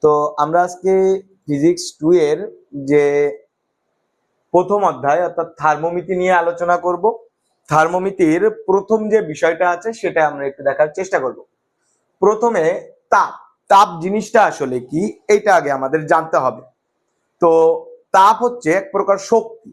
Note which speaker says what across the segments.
Speaker 1: তো আমরা আজকে ফিজিক্স টু এর যে প্রথম অধ্যায়, অর্থাৎ থার্মোমিতি নিয়ে আলোচনা করব। থার্মোমিতির প্রথম যে বিষয়টা আছে, সেটা আমরা একটু দেখার চেষ্টা করব। প্রথমে তাপ। তাপ জিনিসটা আসলে কি, এটা আগে আমাদের জানতে হবে। তো তাপ হচ্ছে এক প্রকার শক্তি।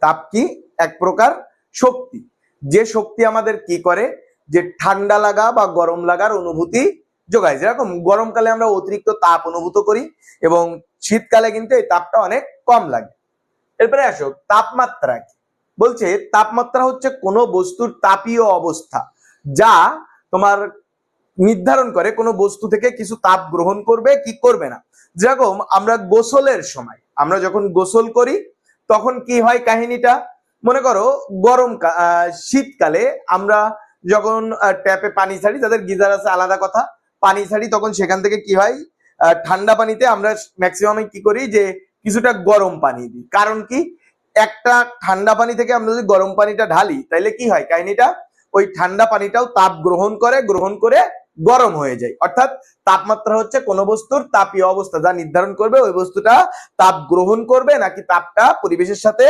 Speaker 1: তাপ কি? এক প্রকার শক্তি। যে শক্তি আমাদের কি করে? যে ঠান্ডা লাগা বা গরম লাগার অনুভূতি যোগায় যেরকম গরমকালে আমরা অতিরিক্ত তাপ অনুভূত করি এবং শীতকালে কিন্তু এই তাপটা অনেক কম লাগে। এরপরে আসো, তাপমাত্রা কি? বলছে তাপমাত্রা হচ্ছে কোনো বস্তুর তাপীয় অবস্থা যা তোমার নির্ধারণ করে কোনো বস্তু থেকে কিছু তাপ গ্রহণ করবে কি করবে না। যেরকম আমরা গোসলের সময়, আমরা যখন গোসল করি, তখন কি হয় কাহিনীটা? মনে করো গরম শীতকালে আমরা যখন ট্যাপে পানি ছাড়ি তাদের গিজার আছে আলাদা কথা পানি ছাড়ি তখন সেখান থেকে কি হয়? ঠান্ডা পানিতে আমরা ম্যাক্সিমাম কি করি যে কিছুটা গরম পানি দিই। কারণ কি? একটা ঠান্ডা পানি থেকে আমরা যদি গরম পানিটা ঢালি তাহলে কি হয়? কাহিনীটা, ওই ঠান্ডা পানিটাও তাপ গ্রহণ করে গ্রহণ করে গরম হয়ে যায়। অর্থাৎ তাপমাত্রা হচ্ছে কোন বস্তুর তাপীয় অবস্থা, যা নির্ধারণ করবে ওই বস্তুটা তাপ গ্রহণ করবে নাকি তাপটা পরিবেশের সাথে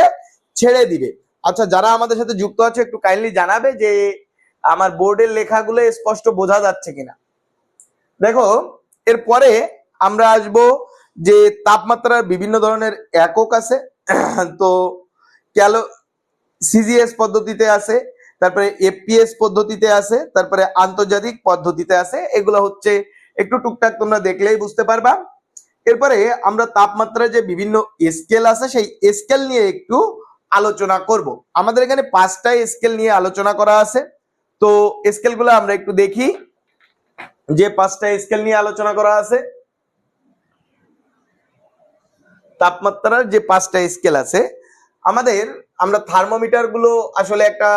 Speaker 1: ছেড়ে দিবে। আচ্ছা যারা আমাদের সাথে যুক্ত আছে, একটু কাইন্ডলি জানাবে যে আমার বোর্ডের লেখাগুলো স্পষ্ট বোঝা যাচ্ছে কিনা। দেখো, এরপরে আমরা আসব যে তাপমাত্রার বিভিন্ন ধরনের একক আছে, তো ক্যালো সিজিএস পদ্ধতিতে আছে, তারপরে এপিএস পদ্ধতিতে আছে, তারপরে আন্তর্জাতিক পদ্ধতিতে আছে, এগুলো হচ্ছে একটু টুকটাক তোমরা দেখলেই বুঝতে পারবা। এরপরে আমরা তাপমাত্রার যে বিভিন্ন স্কেল আছে, সেই স্কেল নিয়ে একটু আলোচনা করব। আমাদের এখানে পাঁচটা স্কেল নিয়ে আলোচনা করা আছে, তো স্কেলগুলো আমরা একটু দেখি। যে পাঁচটা স্কেল নিয়ে আলোচনা করা আছে, তাপমাত্রার যে পাঁচটা স্কেল আছে, আমাদের, আমরা থার্মোমিটারগুলো আসলে একটা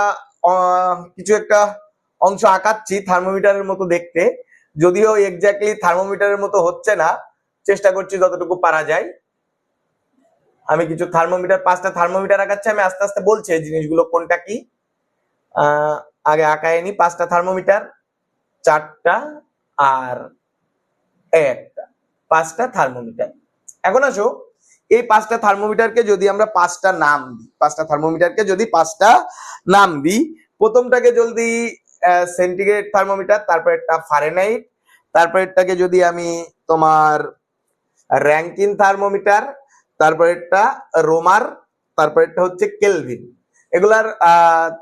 Speaker 1: কিছু একটা অংশ আঁকাচ্ছি থার্মোমিটারের মতো দেখতে। যদিও এক্স্যাক্টলি থার্মোমিটারের মতো হচ্ছে না, চেষ্টা করছি যতটুকু পারা যায়। আমি কিছু থার্মোমিটার পাঁচটা থার্মোমিটার আঁকাচ্ছি, আমি আস্তে আস্তে বলছি জিনিসগুলো কোনটা কি। আগে আঁকায়নি পাঁচটা থার্মোমিটার চারটা আর একটা, পাঁচটা থার্মোমিটার এখন আসো, এই পাঁচটা থার্মোমিটারকে যদি আমরা পাঁচটা নাম দিই, পাঁচটা থার্মোমিটারকে যদি পাঁচটা নাম দিই, প্রথমটাকে যদি সেন্টিগ্রেড থার্মোমিটার তারপর একটা ফারেনহাইট তারপরেরটাকে যদি আমি তোমার র্যাঙ্কিন থার্মোমিটার তারপরেরটা রোমার তারপরেরটা হচ্ছে কেলভিন এগুলার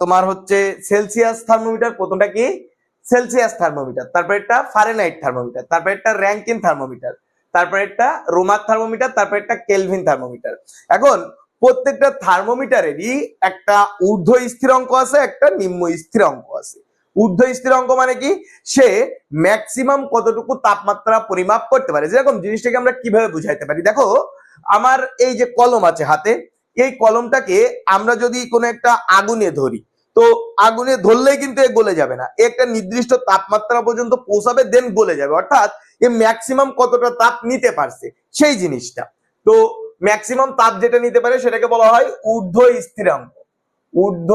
Speaker 1: তোমার হচ্ছে সেলসিয়াস থার্মোমিটার প্রথমটা কি? সেলসিয়াস থার্মোমিটার তারপর তারপরেরটা ফারেনহাইট থার্মোমিটার তারপর একটা র্যাঙ্কিন থার্মোমিটার তারপরে একটা রোমার থার্মোমিটার তারপর একটা কেলভিন থার্মোমিটার এখন, প্রত্যেকটা থার্মোমিটারেরই একটা ঊর্ধ্ব স্থির অঙ্ক আছে, একটা নিম্ন স্থির অঙ্ক আছে। ঊর্ধ্ব স্থির অঙ্ক মানে কি? সে ম্যাক্সিমাম কতটুকু তাপমাত্রা পরিমাপ করতে পারে। যেরকম জিনিসটাকে আমরা কীভাবে বুঝাইতে পারি? দেখো, আমার এই যে কলম আছে হাতে, এই কলমটাকে আমরা যদি কোনো একটা আগুনে ধরি তো আগুনে ধরলেই কিন্তু এ গলে যাবে না। একটা নির্দিষ্ট তাপমাত্রা পর্যন্ত পৌঁছাবে দেন গলে যাবে। অর্থাৎ এ ম্যাক্সিমাম কতটা তাপ নিতে পারছে? সেই জিনিসটা। তো ম্যাক্সিমাম তাপ যেটা নিতে পারে সেটাকে বলা হয় ঊর্ধ্ব স্থিরাঙ্ক। ঊর্ধ্ব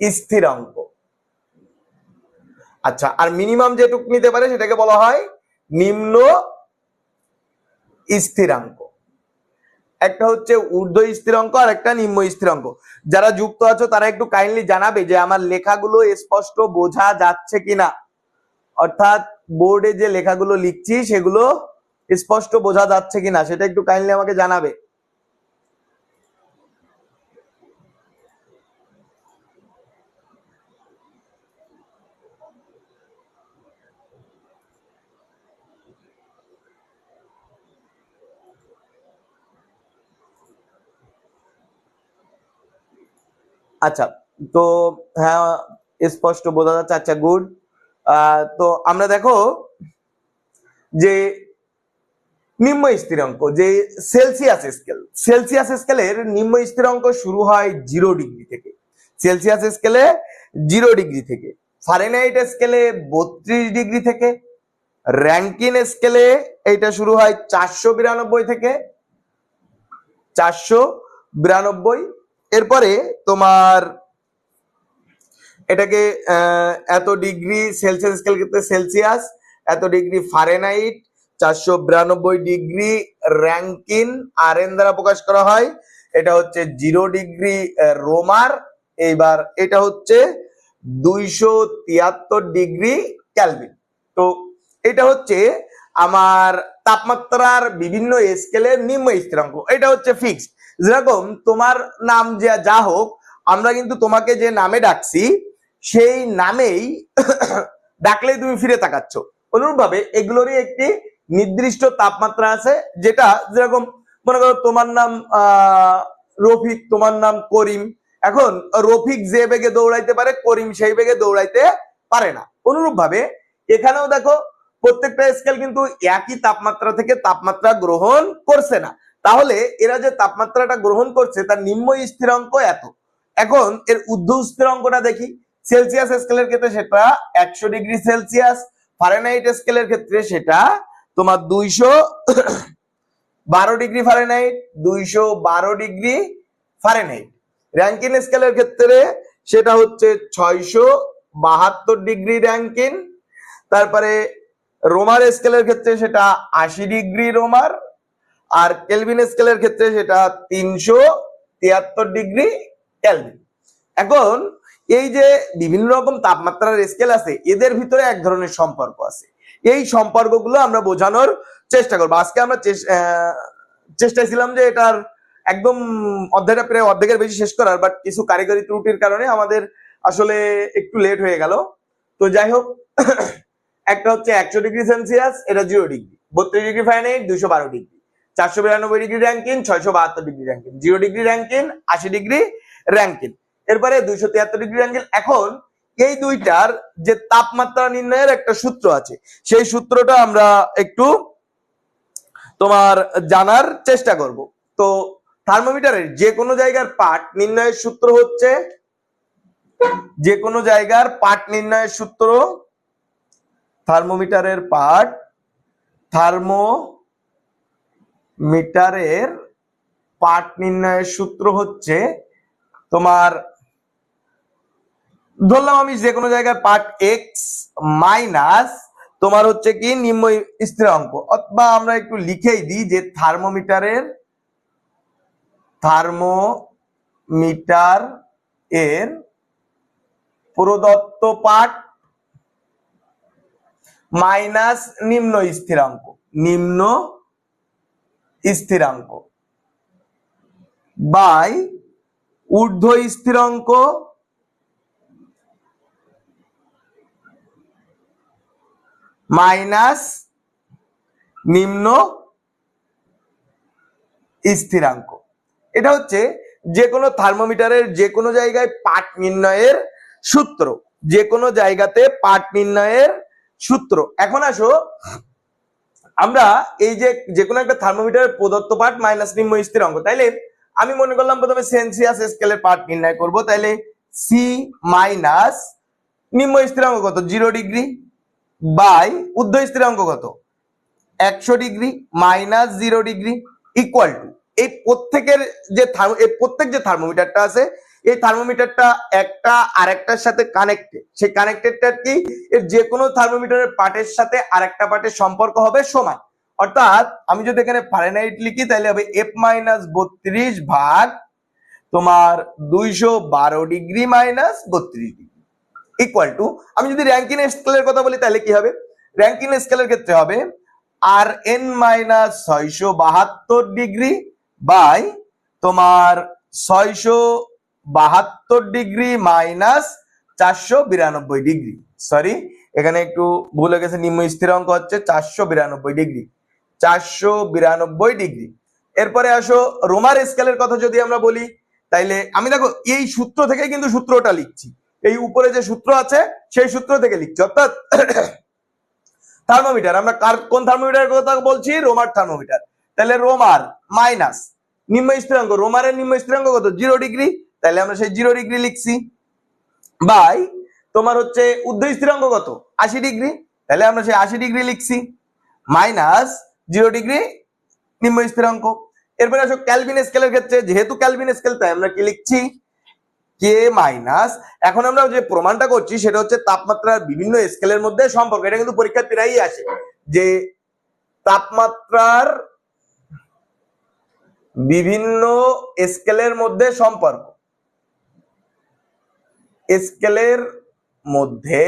Speaker 1: স্থিরাঙ্ক। আচ্ছা আর মিনিমাম যেটুক নিতে পারে সেটাকে বলা হয় নিম্ন স্থিরাঙ্ক। একটা হচ্ছে ঊর্ধ্ব স্থিরাঙ্ক আর একটা নিম্ন স্থিরাঙ্ক যারা যুক্ত আছো, তারা একটু কাইন্ডলি জানাবে যে আমার লেখাগুলো স্পষ্ট বোঝা যাচ্ছে কিনা। অর্থাৎ বোর্ডে যে লেখাগুলো লিখছি, সেগুলো স্পষ্ট বোঝা যাচ্ছে কিনা, সেটা একটু কাইন্ডলি আমাকে জানাবে। আচ্ছা তো হ্যাঁ স্পষ্ট বোঝা যাচ্ছে আচ্ছা গুড তো আমরা দেখো যে নিম্ন স্থিরাঙ্ক, যে সেলসিয়াস স্কেল, সেলসিয়াস স্কেলের নিম্ন স্থিরাঙ্ক শুরু হয় জিরো ডিগ্রি থেকে। সেলসিয়াস স্কেলে জিরো ডিগ্রি থেকে। ফারেনহাইট স্কেলে বত্রিশ ডিগ্রি থেকে। র্যাঙ্কিন স্কেলে এইটা শুরু হয় চারশো বিরানব্বই থেকে। চারশো বিরানব্বই এরপরে তোমার এটাকে এত ডিগ্রি সেলসিয়াস স্কেল ক্ষেত্রে সেলসিয়াস, এত ডিগ্রি ফারেনহাইট, চারশো বিরানব্বই ডিগ্রি র্যাঙ্কিন আর এন দ্বারা প্রকাশ করা হয়। এটা হচ্ছে জিরো ডিগ্রি রোমার। এইবার এটা হচ্ছে দুইশো তিয়াত্তর ডিগ্রি ক্যালভিন। তো এটা হচ্ছে আমার তাপমাত্রার বিভিন্ন স্কেলের নিম্ন স্থিরাঙ্ক। এটা হচ্ছে ফিক্সড। যেরকম তোমার নাম যা যা হোক আমরা কিন্তু তোমাকে যে নামে ডাকছি সেই নামেই ডাকলেই তুমি ফিরে তাকাচ্ছ। অনুরূপভাবে এগুলোরই একটি নির্দিষ্ট তাপমাত্রা আছে যেটা যেরকম মনে করো তোমার নাম আহ, রফিক তোমার নাম করিম। এখন রফিক যে বেগে দৌড়াইতে পারে করিম সেই বেগে দৌড়াইতে পারে না। অনুরূপভাবে এখানেও দেখো প্রত্যেকটা স্কেল কিন্তু একই তাপমাত্রা থেকে তাপমাত্রা গ্রহণ করছে না। তাহলে এরা যে তাপমাত্রাটা গ্রহণ করছে, তার নিম্ন স্থিরাঙ্ক এত। এখন এর ঊর্ধ্ব স্থিরাঙ্কটা দেখি। সেলসিয়াস স্কেলের ক্ষেত্রে সেটা একশো ডিগ্রি সেলসিয়াস ফারেনহাইট স্কেলের ক্ষেত্রে সেটা তোমার দুইশো বারো ডিগ্রি ফারেনহাইট দুইশো বারো ডিগ্রি ফারেনহাইট র্যাঙ্কিন স্কেলের ক্ষেত্রে সেটা হচ্ছে ছয়শো বাহাত্তর ডিগ্রি র্যাঙ্কিন। তারপরে রোমার স্কেলের ক্ষেত্রে সেটা আশি ডিগ্রি রোমার। আর কেলভিন স্কেলের ক্ষেত্রে সেটা তিনশো তিয়াত্তর ডিগ্রি কেলভিন এখন এই যে বিভিন্ন রকম তাপমাত্রার স্কেল আছে, এদের ভিতরে এক ধরনের সম্পর্ক আছে। এই সম্পর্কগুলো আমরা বোঝানোর চেষ্টা করব। আজকে আমরা চেষ্টায় ছিলাম যে এটার একদম অর্ধেকটা প্রায় অর্ধেকের বেশি শেষ করার বাট কিছু কারিগরি ত্রুটির কারণে আমাদের আসলে একটু লেট হয়ে গেল। তো যাই হোক, একটা হচ্ছে একশো ডিগ্রি সেলসিয়াস, এটা জিরো ডিগ্রি। বত্রিশ ডিগ্রি ফারেনহাইট দুইশো বারো ডিগ্রি। চারশো বিরানব্বই ডিগ্রি র্যাঙ্কিন ছয়শো বাহাত্তর degree Rankine zero degree Rankine আশি ডিগ্রি র্যাঙ্কিন এরপরে দুইশো তিয়াত্তর ডিগ্রি র্যাঙ্কিন এখন এই দুইটার যে তাপমাত্রা নির্ণয়ের একটা সূত্র আছে, সেই সূত্রটা আমরা একটু তোমার জানার চেষ্টা করব। তো থার্মোমিটারের যে কোনো জায়গার পাঠ নির্ণয়ের সূত্র হচ্ছে যে কোনো জায়গার পাট নির্ণয়ের সূত্র, থার্মোমিটারের পাঠ, থার্মো মিটারের পাঠ নির্ণয়ের সূত্র হচ্ছে তোমার, ধরলাম আমি যে কোনো জায়গায় পার্ট এক্স মাইনাস তোমার হচ্ছে কি নিম্ন স্থিরাঙ্ক অথবা আমরা একটু লিখেই দিই যে থার্মোমিটারের, থার্মোমিটার এর প্রদত্ত পাঠ মাইনাস নিম্ন স্থিরাঙ্ক নিম্ন স্থিরাঙ্ক। বাই ঊর্ধ্ব স্থিরাঙ্ক। মাইনাস নিম্ন স্থিরাঙ্ক। এটা হচ্ছে যে কোনো থার্মোমিটারের যে কোনো জায়গায় পাঠ নির্ণয়ের সূত্র। যে কোনো জায়গাতে পাঠ নির্ণয়ের সূত্র। এখন আসো আমরা এই যে যে কোনো একটা থার্মোমিটারের প্রদত্ত পার্ট মাইনাস নিম্ন স্থিরাঙ্ক তাইলে আমি মনে করলাম প্রথমে সেলসিয়াস স্কেলের পার্ট নির্ণয় করব, তাইলে সি মাইনাস নিম্ন স্থিরাঙ্ক কত? জিরো ডিগ্রি বাই ঊর্ধ্ব স্থিরাঙ্ক কত? একশো degree minus zero degree equal to এই প্রত্যেকের যে প্রত্যেক যে থার্মোমিটারটা আছে এই থার্মোমিটারটা একটা আরেকটার সাথে কানেক্টেড সেই কানেক্টেডটা কি? এর যে কোনো থার্মোমিটারের পার্টের সাথে আরেকটা পার্টের সম্পর্ক হবে সমান। অর্থাৎ আমি যদি এখানে ফারেনহাইট লিখি, তাহলে হবে এফ মাইনাস বত্রিশ ভাগ তোমার দুইশো বারো ডিগ্রি মাইনাস বত্রিশ ডিগ্রি। ইকুয়াল টু আমি যদি র্যাঙ্কিন স্কেলের কথা বলি, তাহলে কি হবে? র্যাঙ্কিন স্কেলের ক্ষেত্রে হবে আর এন মাইনাস ছয়শো বাহাত্তর ডিগ্রি বাই তোমার ছয়শো বাহাত্তর ডিগ্রি মাইনাস চারশো বিরানব্বই ডিগ্রি। সরি এখানে একটু ভুল গেছে, নিম্ন স্থিরাঙ্ক হচ্ছে চারশো বিরানব্বই ডিগ্রি। চারশো বিরানব্বই ডিগ্রি। এরপরে আসো, রোমার স্কেলের কথা যদি আমরা বলি, তাইলে আমি দেখো, এই সূত্র থেকে কিন্তু সূত্রটা লিখছি। এই উপরে যে সূত্র আছে, সেই সূত্র থেকে লিখছি। অর্থাৎ থার্মোমিটার আমরা কার, কোন থার্মোমিটারের কথা বলছি? রোমার থার্মোমিটার তাহলে রোমার মাইনাস, নিম্ন স্থিরাঙ্ক রোমারের নিম্ন স্থিরাঙ্ক কত? Zero degree. তাহলে আমরা সেই জিরো ডিগ্রি লিখছি। বাই, তোমার হচ্ছে ঊর্ধ্ব স্থিরাঙ্ক কত? আশি ডিগ্রি তাহলে আমরা সেই আশি ডিগ্রি লিখছি। মাইনাস জিরো ডিগ্রি নিম্ন স্থিরাঙ্ক এরপরে আসো ক্যালভিন স্কেলের ক্ষেত্রে। যেহেতু ক্যালভিন স্কেল তাই আমরা কি লিখছি? কে মাইনাস এখন আমরা যে প্রমাণটা করছি, সেটা হচ্ছে তাপমাত্রার বিভিন্ন স্কেলের মধ্যে সম্পর্ক। এটা কিন্তু পরীক্ষায় প্রায়ই আসে। যে তাপমাত্রার বিভিন্ন স্কেলের মধ্যে সম্পর্ক। স্কেলের মধ্যে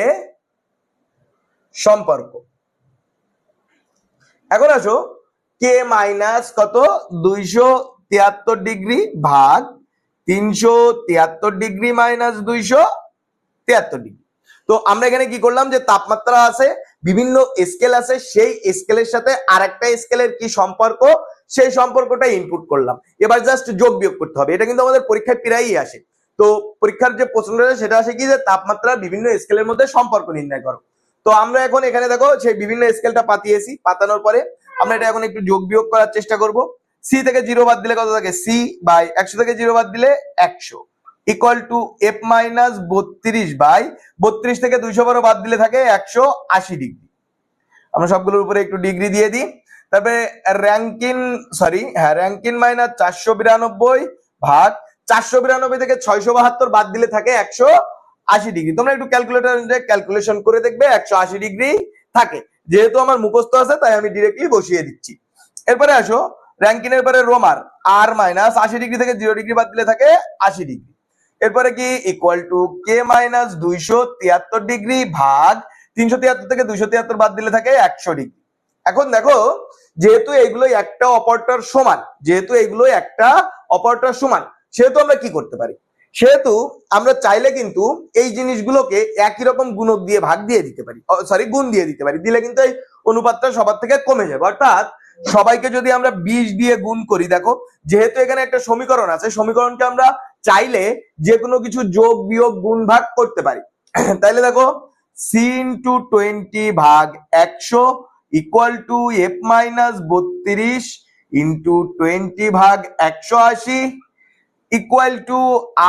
Speaker 1: সম্পর্ক। এখন আসো কে মাইনাস কত? দুইশো তিয়াত্তর ডিগ্রি ভাগ তিনশো তিয়াত্তর ডিগ্রি মাইনাস দুইশো তিয়াত্তর ডিগ্রি। তো আমরা এখানে কি করলাম যে তাপমাত্রা আছে, বিভিন্ন স্কেল আছে, সেই স্কেলের সাথে আরেকটা স্কেলের কি সম্পর্ক? সেই সম্পর্কটা ইনপুট করলাম। এবার জাস্ট যোগ বিয়োগ করতে হবে। এটা কিন্তু আমাদের পরীক্ষায় প্রায়ই আসে। তো পরীক্ষার যে প্রশ্নটা সেটা আসে কি যে তাপমাত্রা বিভিন্ন স্কেলের মধ্যে সম্পর্ক নির্ণয় করো। তো আমরা এখন এখানে দেখো, সেই বিভিন্ন স্কেলটা পাতিয়েছি, পাতানোর পরে আমরা এটা এখন একটু যোগ বিয়োগ করার চেষ্টা করব। সি থেকে জিরো বাদ দিলে কত থাকে? সি বাই একশো থেকে জিরো বাদ দিলে একশো। ইকুয়াল টু এফ মাইনাস বত্রিশ বাই বত্রিশ থেকে দুইশো বারো বাদ দিলে থাকে একশো আশি ডিগ্রি আমরা সবগুলোর উপরে একটু ডিগ্রি দিয়ে দিই। তারপরে র্যাঙ্কিন সরি হ্যাঁ র্যাঙ্কিন মাইনাস চারশো বিরানব্বই ভাগ চারশো বিরানব্বই থেকে ছয়শো বাহাত্তর বাদ দিলে থাকে একশো আশি ডিগ্রি। তোমরা একটু ক্যালকুলেটর ক্যালকুলেশন করে দেখবে একশো আশি ডিগ্রি থাকে। যেহেতু আমার মুখস্থ আছে, তাই আমি ডিরেক্টলি বসিয়ে দিচ্ছি। এরপরে আসো র্যাঙ্কিনের পরে রোমার আর মাইনাস আশি ডিগ্রি থেকে জিরো ডিগ্রি বাদ দিলে থাকে আশি ডিগ্রি। এরপরে কি? ইকুয়াল টু কে মাইনাস দুইশো তিয়াত্তর ডিগ্রি ভাগ তিনশো তিয়াত্তর থেকে দুইশো তিয়াত্তর বাদ দিলে থাকে একশো ডিগ্রি। এখন দেখো, যেহেতু এগুলো একটা অপরটার সমান, যেহেতু এগুলো একটা অপরটার সমান সেহেতু আমরা কি করতে পারি? সেহেতু আমরা চাইলে কিন্তু এই জিনিসগুলোকে একই রকম গুণক দিয়ে ভাগ দিয়ে দিতে পারি। সরি গুণ দিয়ে দিতে পারি। দিলে কিন্তু এই অনুপাতটা সবার থেকে কমে যাবে। অর্থাৎ সবাইকে যদি আমরা বিশ দিয়ে গুণ করি, দেখো, যেহেতু এখানে একটা সমীকরণ আছে, সমীকরণকে আমরা চাইলে যে কোনো কিছু যোগ, বিয়োগ, গুণ, ভাগ করতে পারি। তাইলে দেখো সি ইন্টু টোয়েন্টি ভাগ একশো ইকুয়াল টু এফ মাইনাস বত্রিশ ইন্টু টোয়েন্টি ভাগ একশো আশি equal to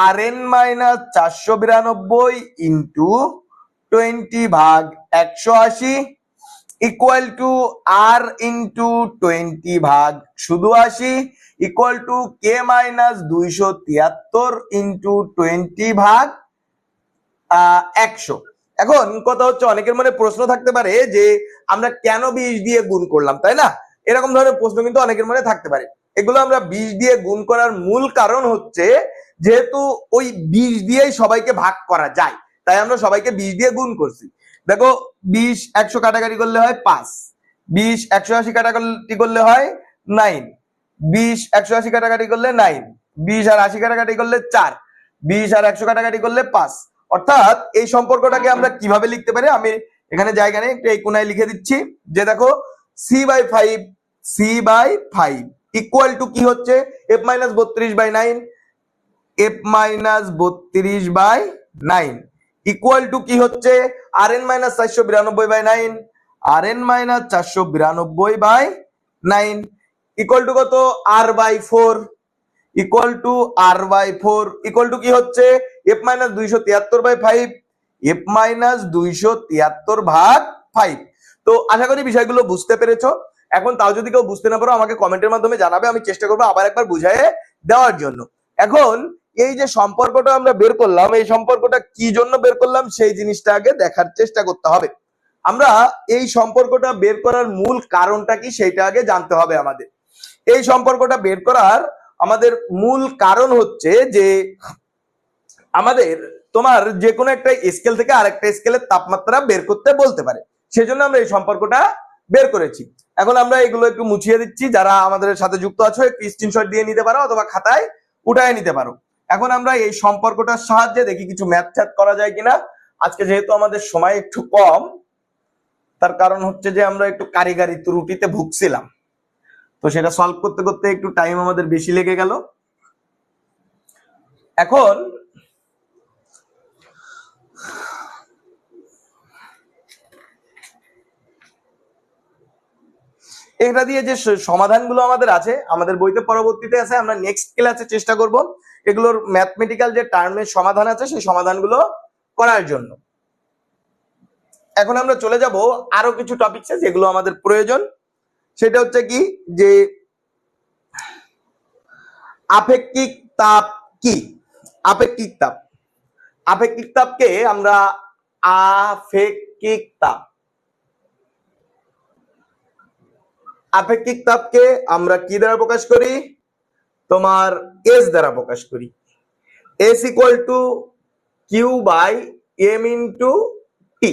Speaker 1: R N minus চারশো বিরানব্বই ইন্টু টোয়েন্টি ভাগ একশো আশি equal to R into twenty ভাগ শুধু আশি ইকুয়াল টু কে মাইনাস দুইশো তিয়াত্তর ইন্টু টোয়েন্টি ভাগ একশো। এখন কথা হচ্ছে, অনেকের মনে প্রশ্ন থাকতে পারে যে আমরা কেন বিশ দিয়ে গুণ করলাম, তাই না? এরকম ধরনের প্রশ্ন কিন্তু অনেকের মনে থাকতে পারে। এগুলো আমরা বিশ দিয়ে গুণ করার মূল কারণ হচ্ছে যেহেতু ওই বিশ দিয়েই সবাইকে ভাগ করা যায়, তাই আমরা সবাইকে বিশ দিয়ে গুণ করছি। দেখো বিশ একশো কাটাকাটি করলে হয় পাঁচ বিশ একশো আশি কাটাকাটি করলে হয় নাইন বিশ একশো আশি কাটাকাটি করলে নাইন বিশ আর আশি কাটাকাটি করলে চার বিশ আর একশো কাটাকাটি করলে পাঁচ। অর্থাৎ এই সম্পর্কটাকে আমরা কীভাবে লিখতে পারি? আমি এখানে জায়গা নেই এই কোনায় লিখে দিচ্ছি। যে দেখো C by five C by five equal to কি হচ্ছে? এফ মাইনাস বত্রিশ বাই নাইন এফ মাইনাস বত্রিশ বাই নাইন ইকুয়াল টু কি হচ্ছে? আর এন মাইনাস চারশো বিরানব্বই by nine R N minus চারশো বিরানব্বই বাই নাইন ইকুয়াল টু কত? R by four equal to R by four equal to কি হচ্ছে? এফ মাইনাস দুইশো তিয়াত্তর বাই ফাইভ এফ মাইনাস দুইশো তিয়াত্তর ভাগ ফাইভ তো আশা করি বিষয়গুলো বুঝতে পেরেছ। এখন তাও যদি কেউ বুঝতে না পারো, আমাকে কমেন্টের মাধ্যমে জানাবে, আমি চেষ্টা করব আবার একবার বুঝাই দেওয়ার জন্য। এখন এই যে সম্পর্কটা আমরা বের করলাম, এই সম্পর্কটা কি জন্য বের করলাম, সেই জিনিসটা আগে দেখার চেষ্টা করতে হবে। আমরা এই সম্পর্কটা বের করার মূল কারণটা কি, সেইটা আগে জানতে হবে আমাদের। এই সম্পর্কটা বের করার আমাদের মূল কারণ হচ্ছে যে আমাদের তোমার যে কোনো একটা স্কেল থেকে আরেকটা স্কেলের তাপমাত্রা বের করতে বলতে পারে। সেজন্য আমরা এই সম্পর্কটা বের করেছি। এখন আমরা এগুলো একটু মুছিয়ে দিচ্ছি, যারা আমাদের সাথে যুক্ত আছো, একটু স্ক্রিনশট দিয়ে নিতে পারো অথবা খাতায় উঠায় নিতে পারো। এখন আমরা এই সম্পর্কটার সাহায্যে দেখি কিছু ম্যাথ ঠ্যাথ করা যায় কিনা। আজকে যেহেতু আমাদের সময় একটু কম, তার কারণ হচ্ছে যে আমরা একটু কারিগরি ত্রুটিতে ভুগছিলাম। তো সেটা সলভ করতে করতে একটু টাইম আমাদের বেশি লেগে গেল। এখন এটা দিয়ে যে সমাধানগুলো আমাদের আছে, আমাদের বইতে পরবর্তীতে আছে, আমরা নেক্সট ক্লাসে চেষ্টা করব এগুলোর ম্যাথমেটিক্যাল যে টার্মের সমাধান আছে, সেই সমাধানগুলো করার জন্য। এখন আমরা চলে যাব আরও কিছু টপিকসে যেগুলো আমাদের প্রয়োজন। সেটা হচ্ছে কি? যে আপেক্ষিক তাপ কি? আপেক্ষিক তাপ। আপেক্ষিক তাপকে আমরা আপেক্ষিক তাপ আপেক্ষিক তাপকে আমরা কি দ্বারা প্রকাশ করি? তোমার এস দ্বারা প্রকাশ করি। S equal to Q by M into T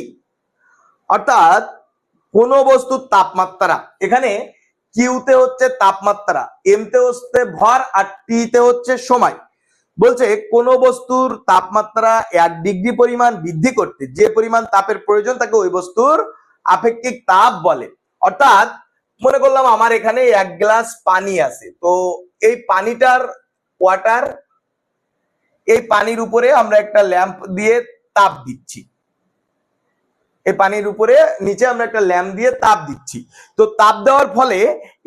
Speaker 1: অর্থাৎ কোন বস্তুর তাপমাত্রা, এখানে কিউতে হচ্ছে তাপমাত্রা এম তে হচ্ছে ভর আর টি তে হচ্ছে সময়। বলছে কোন বস্তুর তাপমাত্রা এক ডিগ্রি পরিমাণ বৃদ্ধি করতে, যে পরিমাণ তাপের প্রয়োজন তাকে ওই বস্তুর আপেক্ষিক তাপ বলে। অর্থাৎ মনে করলাম আমার এখানে এক গ্লাস পানি আছে। তো এই পানিটার ওয়াটার এই পানির উপরে আমরা একটা ল্যাম্প দিয়ে তাপ দিচ্ছি। এই পানির উপরে নিচে আমরা একটা ল্যাম্প দিয়ে তাপ দিচ্ছি। তো তাপ দেওয়ার ফলে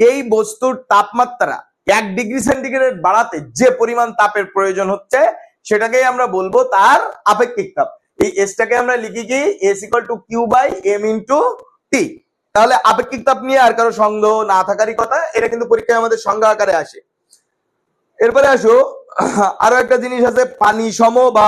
Speaker 1: এই বস্তুর তাপমাত্রা এক ডিগ্রি সেন্টিগ্রেড বাড়াতে যে পরিমাণ তাপের প্রয়োজন হচ্ছে, সেটাকেই আমরা বলব তার আপেক্ষিক তাপ। এই এসটাকে আমরা লিখি কি? S equal to Q by M into T তাহলে আপেক্ষিক তাপ নিয়ে আর কারও সন্দেহ না থাকারই কথা, এটা কিন্তু পরীক্ষায় আমাদের সংজ্ঞা আকারে আসে। এরপরে আসো, আরও একটা জিনিস আছে, পানি সম বা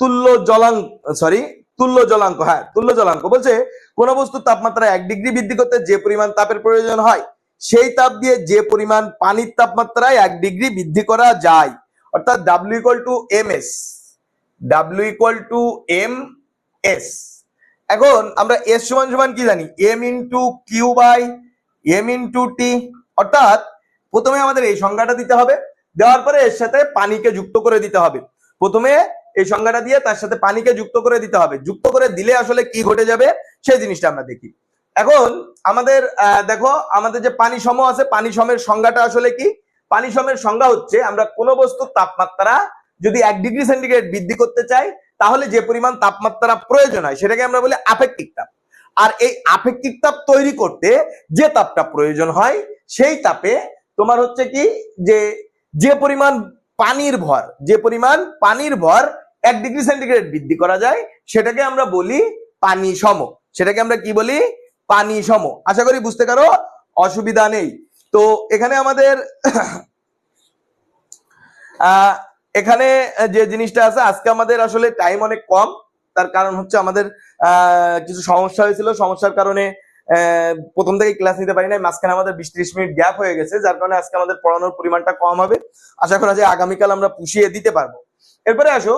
Speaker 1: তুল্য জলাঙ্ক সরি তুল্য জলাঙ্ক হ্যাঁ তুল্য জলাঙ্ক বলছে, কোন বস্তুর তাপমাত্রা এক ডিগ্রি বৃদ্ধি করতে যে পরিমাণ তাপের প্রয়োজন হয়, সেই তাপ দিয়ে যে পরিমাণ পানির তাপমাত্রায় এক ডিগ্রি বৃদ্ধি করা যায়। অর্থাৎ W equal to M S W equal to M S এখন আমরা এস সমান সমান কি জানি? M into Q by M into T অর্থাৎ প্রথমে আমাদের এই সংজ্ঞাটা দিতে হবে, দেওয়ার পরে এর সাথে পানিকে যুক্ত করে দিতে হবে। প্রথমে এই সংজ্ঞাটা দিয়ে তার সাথে পানিকে যুক্ত করে দিতে হবে। যুক্ত করে দিলে আসলে কি ঘটে যাবে? সেই জিনিসটা আমরা দেখি। এখন আমাদের দেখো, আমাদের যে পানি সম আছে পানি সমের সংজ্ঞাটা আসলে কি? পানি সমের সংজ্ঞা হচ্ছে আমরা কোনো বস্তুর তাপমাত্রা যদি এক ডিগ্রি সেন্টিগ্রেড বৃদ্ধি করতে চাই তাহলে যে পরিমাণ তাপমাত্রা প্রয়োজন হয় সেটাকে আমরা বলি আপেক্ষিক তাপ। আর এই আপেক্ষিক তাপ তৈরি করতে যে তাপটা প্রয়োজন হয় সেই তাপে তোমার হচ্ছে কি যে যে পরিমাণ পানির ভর যে পরিমাণ পানির ভর এক ডিগ্রি সেন্টিগ্রেড বৃদ্ধি করা যায় সেটাকে আমরা বলি পানি সম। সেটাকে আমরা কি বলি? পানি সম। আশা করি বুঝতে পারো? অসুবিধা নেই। তো এখানে আমাদের আহ, এখানে যে জিনিসটা আছে, আজকে আমাদের আসলে টাইম অনেক কম। তার কারণ হচ্ছে আমাদের কিছু সমস্যা হয়েছিল। সমস্যার কারণে প্রথম থেকে ক্লাস নিতে পারি নাই। মাঝখানে আমাদের বিশ ত্রিশ মিনিট গ্যাপ হয়ে গেছে। যার কারণে আজকে আমাদের পড়ানোর পরিমাণটা কম হবে। আশা করা যায় আগামীকাল আমরা পুষিয়ে দিতে পারব। এরপরে আসো।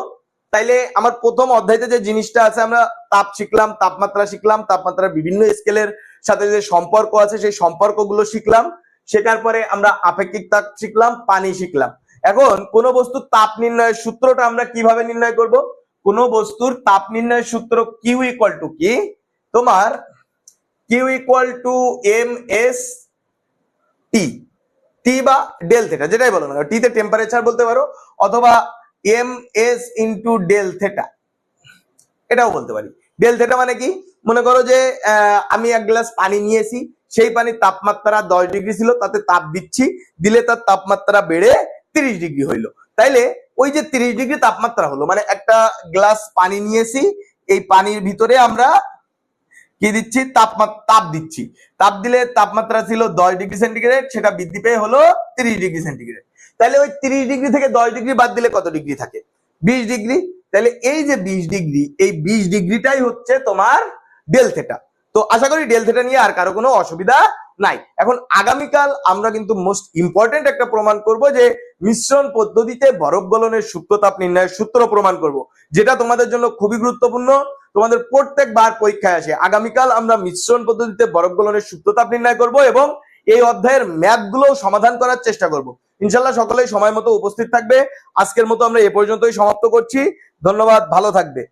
Speaker 1: তাইলে আমার প্রথম অধ্যায়তে যে জিনিসটা আছে, আমরা তাপ শিখলাম, তাপমাত্রা শিখলাম, তাপমাত্রার বিভিন্ন স্কেলের সাথে যে সম্পর্ক আছে, সেই সম্পর্কগুলো শিখলাম। শেখার পরে আমরা আপেক্ষিক তাপ শিখলাম, পানি শিখলাম। এখন কোন বস্তুর তাপ নির্ণয়ের সূত্রটা আমরা কীভাবে নির্ণয় করব? কোন বস্তুর তাপ নির্ণয়ের সূত্র কিউ ইকুয়াল টু কি? তোমার Q equal to M S T T বা ডেল থেটা যেটাই বলো না টি তে টেম্পারেচার বলতে পারো অথবা M S into del theta এটাও বলতে পারি। ডেল থেটা মানে কি? মনে করো যে আমি এক গ্লাস পানি নিয়েছি, সেই পানির তাপমাত্রা দশ ডিগ্রি ছিল, তাতে তাপ দিচ্ছি, দিলে তার তাপমাত্রা বেড়ে তিরিশ ডিগ্রি হইল। তাইলে ওই যে তিরিশ ডিগ্রি তাপমাত্রা হলো মানে একটা গ্লাস পানি নিয়েছি, এই পানির ভিতরে আমরা কি দিচ্ছি? তাপমাত্রা তাপ দিচ্ছি। তাপ দিলে তাপমাত্রা ছিল দশ ডিগ্রি সেন্টিগ্রেড, সেটা বৃদ্ধি পেয়ে হলো তিরিশ ডিগ্রি সেন্টিগ্রেড। তাহলে ওই তিরিশ ডিগ্রি থেকে দশ ডিগ্রি বাদ দিলে কত ডিগ্রি থাকে? বিশ ডিগ্রি। তাহলে এই যে বিশ ডিগ্রি, এই বিশ ডিগ্রিটাই হচ্ছে তোমার ডেল থেটা। তো আশা করি ডেল থেটা নিয়ে আর কারও কোনো অসুবিধা নাই। এখন আগামীকাল আমরা কিন্তু মোস্ট ইম্পর্টেন্ট একটা প্রমাণ করব যে মিশ্রণ পদ্ধতিতে বরফ গলনের সূত্র তাপ নির্ণয়ের সূত্র প্রমাণ করব, যেটা তোমাদের জন্য খুবই গুরুত্বপূর্ণ। তোমাদের প্রত্যেকবার পরীক্ষায় আসে, আগামীকাল আমরা মিশ্রণ পদ্ধতিতে বরফ গলনের সূত্র তাপ নির্ণয় করব এবং এই অধ্যায়ের ম্যাথগুলো সমাধান করার চেষ্টা করব। ইনশাল্লাহ সকলেই সময় মতো উপস্থিত থাকবে। আজকের মতো আমরা এ পর্যন্তই সমাপ্ত করছি। ধন্যবাদ, ভালো থাকবে।